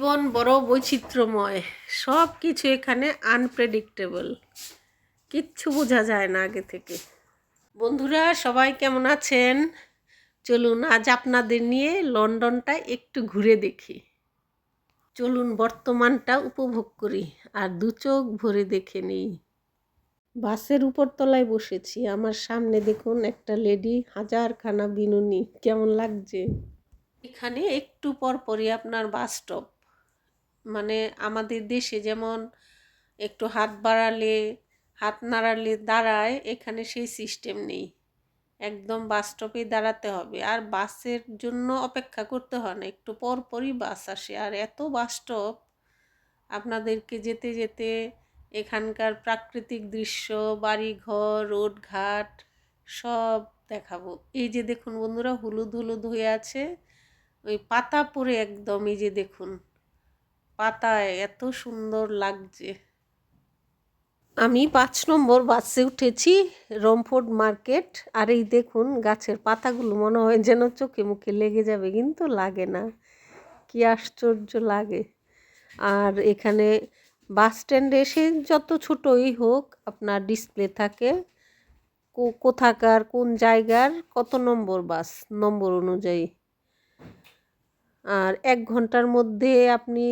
জীবন বড় বৈচিত্র্যময়। সব কিছু এখানে আনপ্রেডিক্টেবল কিচ্ছু বোঝা যায় না আগে থেকে। বন্ধুরা, সবাই কেমন আছেন? চলুন, আজ আপনাদের নিয়ে লন্ডনটা একটু ঘুরে দেখি। চলুন, বর্তমানটা উপভোগ করি আর দু চোখ ভরে দেখে নিই। বাসের উপর তলায় বসেছি। আমার সামনে দেখুন একটা লেডি, হাজারখানা বিনুনি। কেমন লাগছে? এখানে একটু পর পরই আপনার বাস স্টপ মানে আমাদের দেশে যেমন একটু হাত বাড়ালে, হাত নাড়ালে দাঁড়ায়, এখানে সেই সিস্টেম নেই। একদম বাস স্টপেই দাঁড়াতে হবে। আর বাসের জন্য অপেক্ষা করতে হয় না। একটু পরপরই বাস আসে। আর এত বাস স্টপ আপনাদেরকে যেতে যেতে এখানকার প্রাকৃতিক দৃশ্য, বাড়িঘর, রোডঘাট সব দেখাবো। এই যে দেখুন বন্ধুরা, হলুদ হলুদ হয়ে আছে। ওই পাতা পরে একদম, এই যে দেখুন। পাতায় এত সুন্দর লাগছে। আমি পাঁচ নম্বর বাসে উঠেছি রমফোর্ড মার্কেট। আর এই দেখুন গাছের পাতাগুলো মনে হয় যেন চোখে মুখে লেগে যাবে, কিন্তু লাগে না। কি আশ্চর্য লাগে। আর এখানে বাস স্ট্যান্ডে এসে যত ছোটই হোক আপনার ডিসপ্লে থাকে। কোথাকার, কোন জায়গার, কত নম্বর বাস? নম্বর অনুযায়ী। আর এক ঘণ্টার মধ্যে আপনি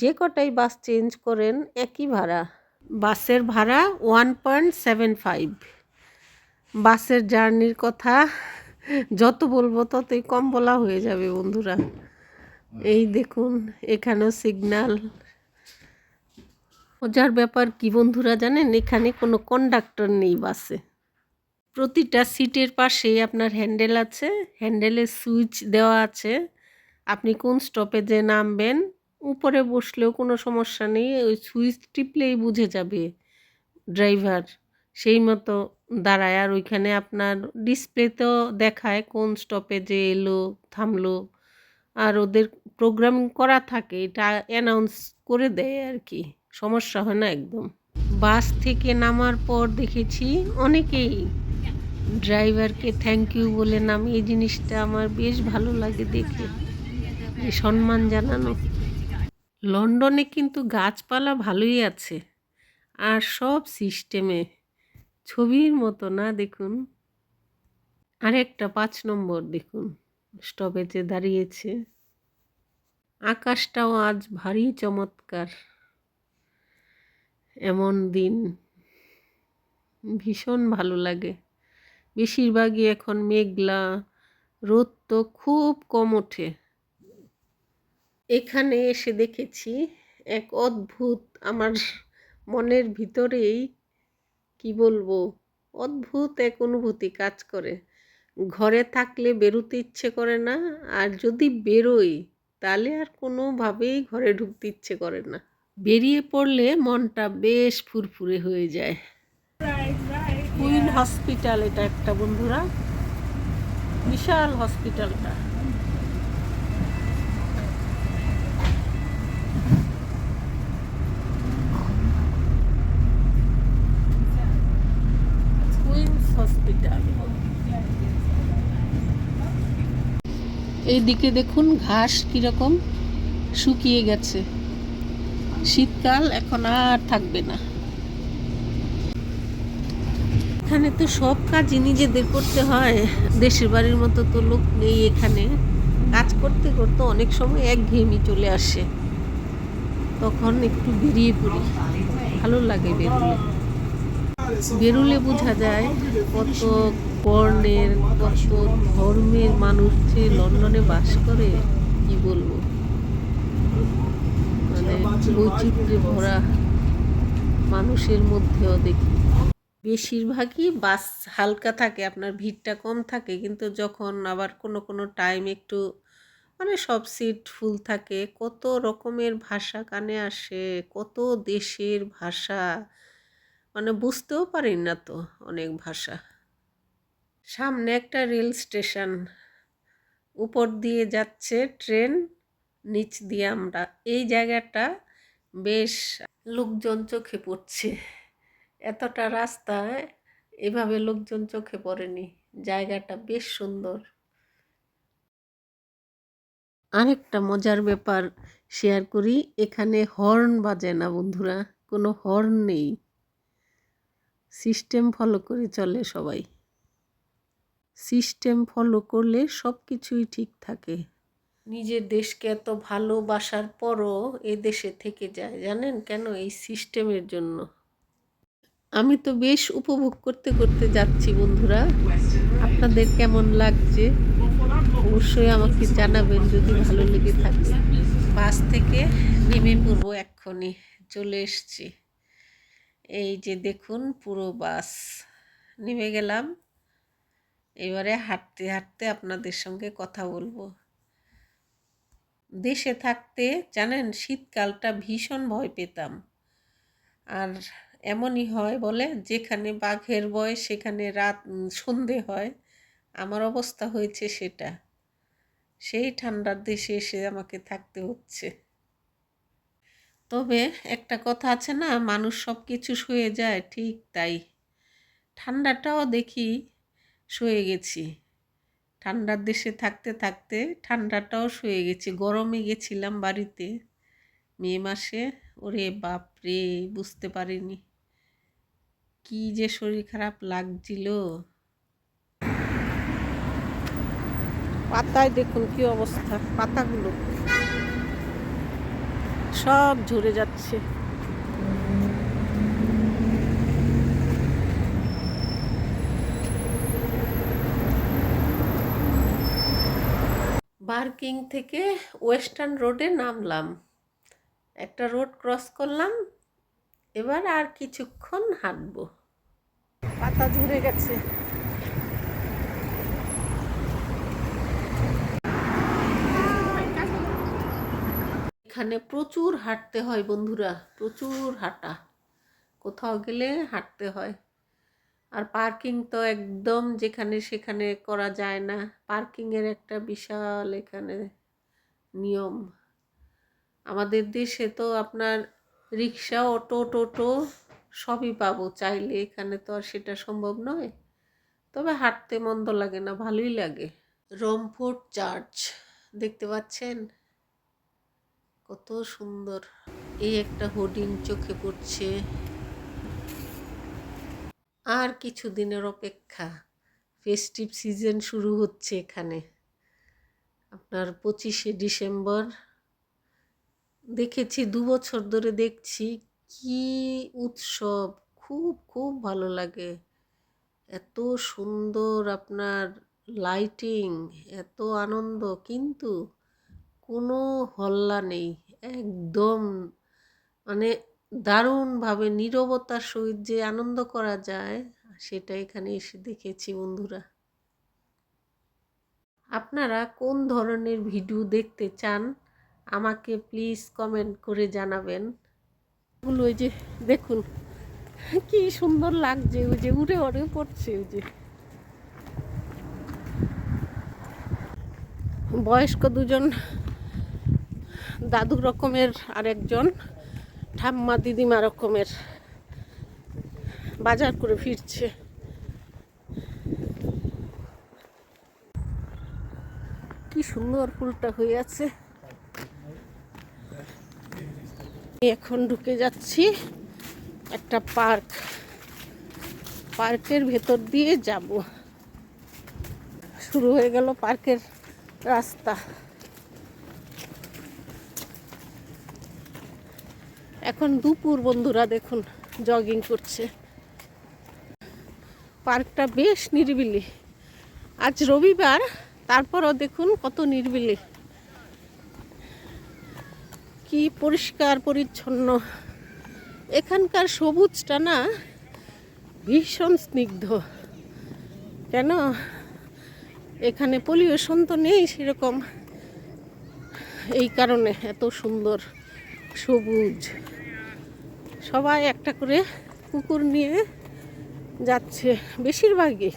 যে কটাই বাস চেঞ্জ করেন, একই ভাড়া। বাসের ভাড়া ওয়ান পয়েন্ট সেভেন ফাইভ বাসের জার্নির কথা যত বলব ততই কম বলা হয়ে যাবে, বন্ধুরা। এই দেখুন, এখানেও সিগনাল মজার ব্যাপার কি, বন্ধুরা জানেন? এখানে কোনো কন্ডাক্টর নেই বাসে। প্রতিটা সিটের পাশে আপনার হ্যান্ডেল আছে। হ্যান্ডেলের সুইচ দেওয়া আছে। আপনি কোন স্টপেজে নামবেন, উপরে বসলেও কোনো সমস্যা নেই, ওই সুইচ টিপলেই বুঝে যাবে ড্রাইভার। সেই মতো দাঁড়ায়, আর ওইখানে আপনার ডিসপ্লেতেও দেখায় কোন স্টপেজে এলো, থামলো। আর ওদের প্রোগ্রাম করা থাকে, এটা অ্যানাউন্স করে দেয় আর কি, সমস্যা হয় না একদম। বাস থেকে নামার পর দেখেছি অনেকেই ড্রাইভারকে থ্যাংক ইউ বলে নাম, এই জিনিসটা আমার বেশ ভালো লাগে দেখে। সম্মান জানানো। লন্ডনে কিন্তু গাছপালা ভালোই আছে। আর সব সিস্টেমে। ছবির মতো না, দেখুন। আরেকটা পাঁচ নম্বর, দেখুন। স্টপেজে দাঁড়িয়েছে। আকাশটাও আজ ভারী চমৎকার। এমন দিন। ভীষণ ভালো লাগে। বেশিরভাগই এখন মেঘলা। রোদ তো খুব কম ওঠে। এখানে এসে দেখেছি এক অদ্ভুত, আমার মনের ভিতরেই কি বলব, অদ্ভুত এক অনুভূতি কাজ করে। ঘরে থাকলে বেরোতে ইচ্ছে করে না, আর যদি বেরোই, তাহলে আর কোনোভাবেই ঘরে ঢুকতে ইচ্ছে করে না। বেরিয়ে পড়লে মনটা বেশ ফুরফুরে হয়ে যায়। কুইন হসপিটাল এটা একটা, বন্ধুরা। বিশাল হসপিটালটা হসপিটাল এইদিকে দেখুন ঘাস কীরকম শুকিয়ে গেছে। শীতকাল এখন আর থাকবে না। এখানে তো সব কাজই নিজেদের করতে হয়। দেশের বাড়ির মতো তো লোক নেই এখানে। কাজ করতে করতে অনেক সময় একঘেয়েমি চলে আসে। তখন একটু বেরিয়ে পড়ি। ভালো লাগে বেরোলে। বেরোলে বোঝা যায় কত বর্ণের কত ধর্মের মানুষ যে লন্ডনে বাস করে, কি বলব? মানে বৈচিত্র্যে ভরা মানুষের মধ্যেও দেখি। বেশিরভাগই বাস হালকা থাকে, আপনার ভিড়টা কম থাকে, কিন্তু যখন আবার কোনো কোনো টাইম একটু মানে সব সিট ফুল থাকে, কত রকমের ভাষা কানে আসে, কত দেশের ভাষা মানে বুঝতেও পারি না তো অনেক ভাষা। সামনে একটা রেল স্টেশন, উপর দিয়ে যাচ্ছে ট্রেন, নিচ দিয়ে আমরা। এই জায়গাটা বেশ লোকজন চোখে পড়ছে। এতটা রাস্তায় এভাবে লোকজন চোখে পড়েনি। জায়গাটা বেশ সুন্দর। আরেকটা মজার ব্যাপার শেয়ার করি, এখানে হর্ন বাজে না বন্ধুরা, কোনো হর্ন নেই। সিস্টেম ফলো করে চলে সবাই। সিস্টেম ফলো করলে সব কিছুই ঠিক থাকে। নিজের দেশকে এত ভালোবাসার পরও এ দেশে থেকে যায়, জানেন কেন? এই সিস্টেমের জন্য। আমি তো বেশ উপভোগ করতে করতে যাচ্ছি, বন্ধুরা। আপনাদের কেমন লাগছে? অবশ্যই আমাকে জানাবেন যদি ভালো লেগে থাকে। বাস থেকে নেমে পড়ব এক্ষুনি। চলে এসছি। এই যে দেখুন পুরো বাস নেমে গেলাম। এবারে হাঁটতে হাঁটতে আপনাদের সঙ্গে কথা বলব। দেশে থাকতে জানেন শীতকালটা ভীষণ ভয় পেতাম। আর এমনই হয় বলে যেখানে বাঘের বয় সেখানে রাত সন্ধে হয়, আমার অবস্থা হয়েছে সেটা। সেই ঠান্ডার দেশে এসে আমাকে থাকতে হচ্ছে। তবে একটা কথা আছে না, মানুষ সব কিছু শুয়ে যায়, ঠিক তাই। ঠান্ডাটাও দেখি শুয়ে গেছি। ঠান্ডার দেশে থাকতে থাকতে ঠান্ডাটাও শুয়ে গেছি। গরমে গেছিলাম বাড়িতে। মে মাসে, ওরে বাপ রে, বুঝতে পারিনি। কি যে শরীর খারাপ লাগছিল। পাতায় দেখুন কি অবস্থা, পাতাগুলো। সব ঝরে যাচ্ছে। বার্কিং থেকে ওয়েস্টার্ন রোডে নামলাম। একটা রোড ক্রস করলাম এবার আর কিছুক্ষণ হাঁটবো। পাতা ঝরে গেছে। এখানে প্রচুর হাঁটতে হয় বন্ধুরা, প্রচুর হাঁটা। কোথাও গেলে হাঁটতে হয়। আর পার্কিং তো একদম যেখানে সেখানে করা যায় না। পার্কিংয়ের একটা বিশাল এখানে নিয়ম। আমাদের দেশে তো আপনার রিক্সা, অটো, টোটো সবই পাবো। চাইলে এখানে তো আর সেটা সম্ভব নয়। তবে হাঁটতে মন্দ লাগে না, ভালোই লাগে। রমফোর্ট চার্চ, দেখতে পাচ্ছেন? কত সুন্দর। এই একটা হোর্ডিং চোখে পড়ছে। আর কিছু দিনের অপেক্ষা। ফেস্টিভ সিজন শুরু হচ্ছে এখানে। আপনার পঁচিশে ডিসেম্বর। দেখেছি, দু বছর ধরে দেখছি। কি উৎসব! খুব খুব ভালো লাগে। এত সুন্দর আপনার লাইটিং এত আনন্দ। কিন্তু কোনো হল্লা নেই, একদম মানে দারুণভাবে নীরবতার সহিত যে আনন্দ করা যায়, সেটা এখানে এসে দেখেছি বন্ধুরা। আপনারা কোন ধরনের ভিডিও দেখতে চান, আমাকে প্লিজ কমেন্ট করে জানাবেন। ওই যে, দেখুন, কি সুন্দর লাগছে, ওই যে উড়ে উড়ে পড়ছে, ওই যে। বয়স্ক দুজন দাদু রকমের আরেকজন, ঠাম্মা দিদিমা রকমের বাজার করে ফিরছে। কি সুন্দর ফুলটা হয়ে আছে। এখন ঢুকে যাচ্ছি একটা পার্ক। পার্কের ভেতর দিয়ে যাব। শুরু হয়ে গেল পার্কের রাস্তা। এখন দুপুর বন্ধুরা দেখুন জগিং করছে। পার্কটা বেশ নিরিবিলি। আজ রবিবার, তারপরও দেখুন কত নিরিবিলি। কি পরিষ্কার পরিচ্ছন্ন। এখানকার সবুজটা না ভীষণ স্নিগ্ধ। কেন? এখানে পলিউশন তো নেই সেরকম। এই কারণে এত সুন্দর। সবুজ। সবাই একটা করে কুকুর নিয়ে যাচ্ছে, বেশিরভাগই।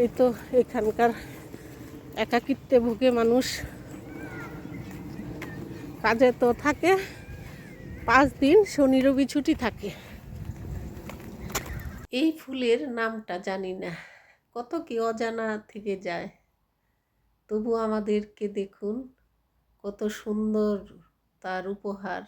এই তো এখানকার একাকিত্বে ভুগে মানুষ। কাজে তো থাকে, পাঁচ দিন শনি রবি ছুটি থাকে। এই ফুলের নামটা জানি না, কত কি অজানা থেকে যায়। তবু আমাদেরকে দেখুন কত সুন্দর তার উপহার।